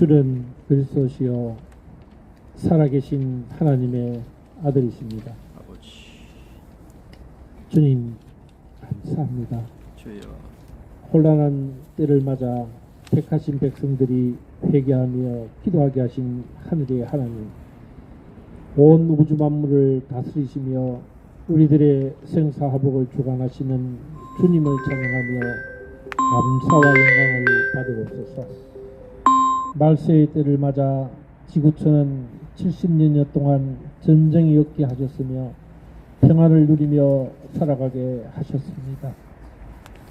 주는 그리스도시요 살아계신 하나님의 아들이십니다. 아버지 주님 감사합니다. 주여 혼란한 때를 맞아 택하신 백성들이 회개하며 기도하게 하신 하늘의 하나님 온 우주 만물을 다스리시며 우리들의 생사화복을 주관하시는 주님을 찬양하며 감사와 영광을 받으옵소서 말세의 때를 맞아 지구촌은 70년여 동안 전쟁이 없게 하셨으며 평안을 누리며 살아가게 하셨습니다.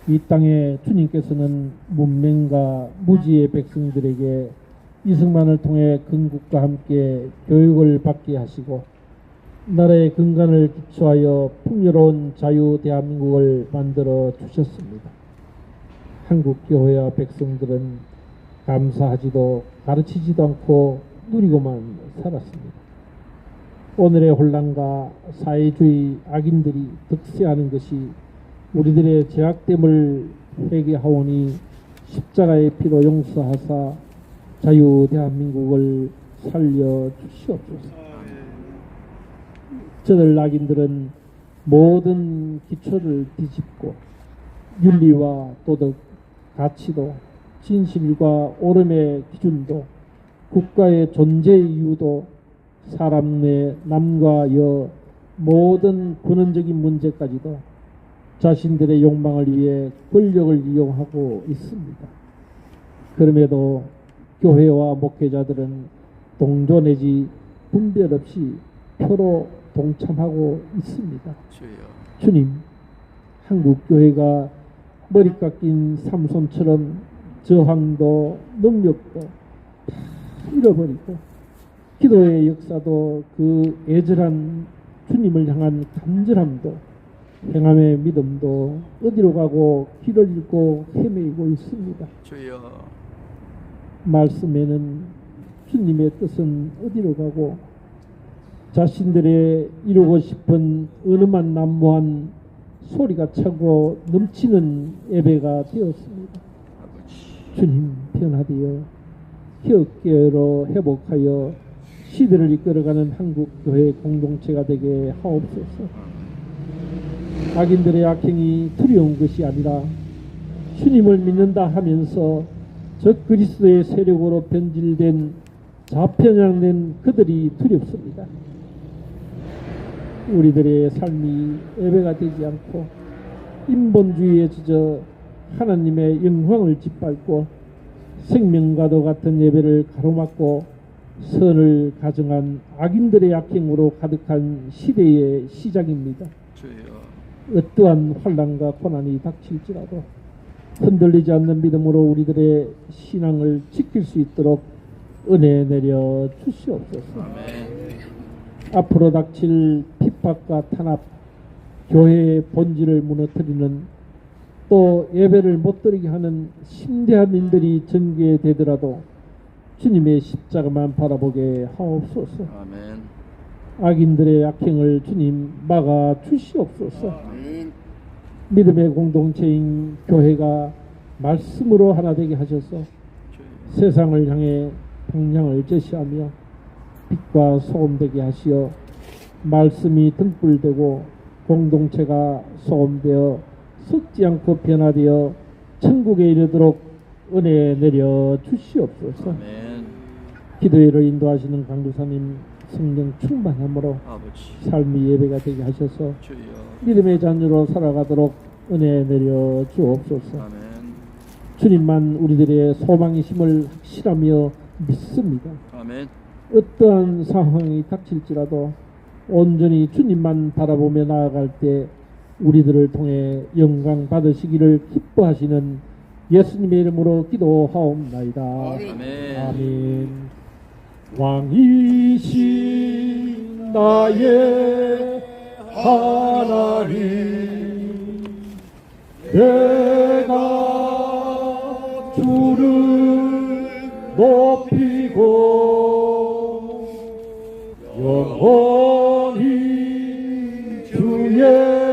이 땅에 주님께서는 문명과 무지의 백성들에게 이승만을 통해 건국과 함께 교육을 받게 하시고 나라의 근간을 기초하여 풍요로운 자유 대한민국을 만들어 주셨습니다. 한국 교회와 백성들은 감사하지도 가르치지도 않고 누리고만 살았습니다. 오늘의 혼란과 사회주의 악인들이 득세하는 것이 우리들의 죄악됨을 회개하오니 십자가의 피로 용서하사 자유 대한민국을 살려 주시옵소서. 저들 악인들은 모든 기초를 뒤집고 윤리와 도덕, 가치도 진실과 옳음의 기준도 국가의 존재 이유도 사람 내 남과 여 모든 근원적인 문제까지도 자신들의 욕망을 위해 권력을 이용하고 있습니다. 그럼에도 교회와 목회자들은 동조 내지 분별 없이 표로 동참하고 있습니다. 주여 주님, 한국 교회가 머리 깎인 삼손처럼 저항도 능력도 다 잃어버리고 기도의 역사도 그 애절한 주님을 향한 간절함도 행함의 믿음도 어디로 가고 길을 잃고 헤매이고 있습니다. 주여 말씀에는 주님의 뜻은 어디로 가고 자신들의 이루고 싶은 은음한 난무한 소리가 차고 넘치는 예배가 되었습니다. 주님 변화되어 기업계로 회복하여 시대를 이끌어가는 한국교회 공동체가 되게 하옵소서. 악인들의 악행이 두려운 것이 아니라 주님을 믿는다 하면서 저 그리스도의 세력으로 변질된 좌편향된 그들이 두렵습니다. 우리들의 삶이 예배가 되지 않고 인본주의에 젖어 하나님의 영광을 짓밟고 생명과도 같은 예배를 가로막고 선을 가정한 악인들의 악행으로 가득한 시대의 시작입니다. 주여 어떠한 환란과 고난이 닥칠지라도 흔들리지 않는 믿음으로 우리들의 신앙을 지킬 수 있도록 은혜 내려 주시옵소서. 아멘 앞으로 닥칠 핍박과 탄압, 교회의 본질을 무너뜨리는 또 예배를 못 드리게 하는 심대한 일들이 전개되더라도 주님의 십자가만 바라보게 하옵소서. 아멘 악인들의 악행을 주님 막아 주시옵소서. 아멘 믿음의 공동체인 교회가 말씀으로 하나 되게 하셔서 세상을 향해 방향을 제시하며 빛과 소금 되게 하시어 말씀이 등불되고 공동체가 소금되어 썩지 않고 변화되어 천국에 이르도록 은혜 내려 주시옵소서. 아멘 기도회를 인도하시는 강구사님 성령 충만함으로 아버지 삶이 예배가 되게 하셔서 주여 믿음의 자녀로 살아가도록 은혜 내려 주옵소서. 아멘 주님만 우리들의 소망이심을 확실하며 믿습니다. 아멘 어떠한 상황이 닥칠지라도 온전히 주님만 바라보며 나아갈 때 우리들을 통해 영광 받으시기를 기뻐하시는 예수님의 이름으로 기도하옵나이다. 아멘 아멘. 왕이신 나의 하나님 내가 주를 높이고 영원히 주의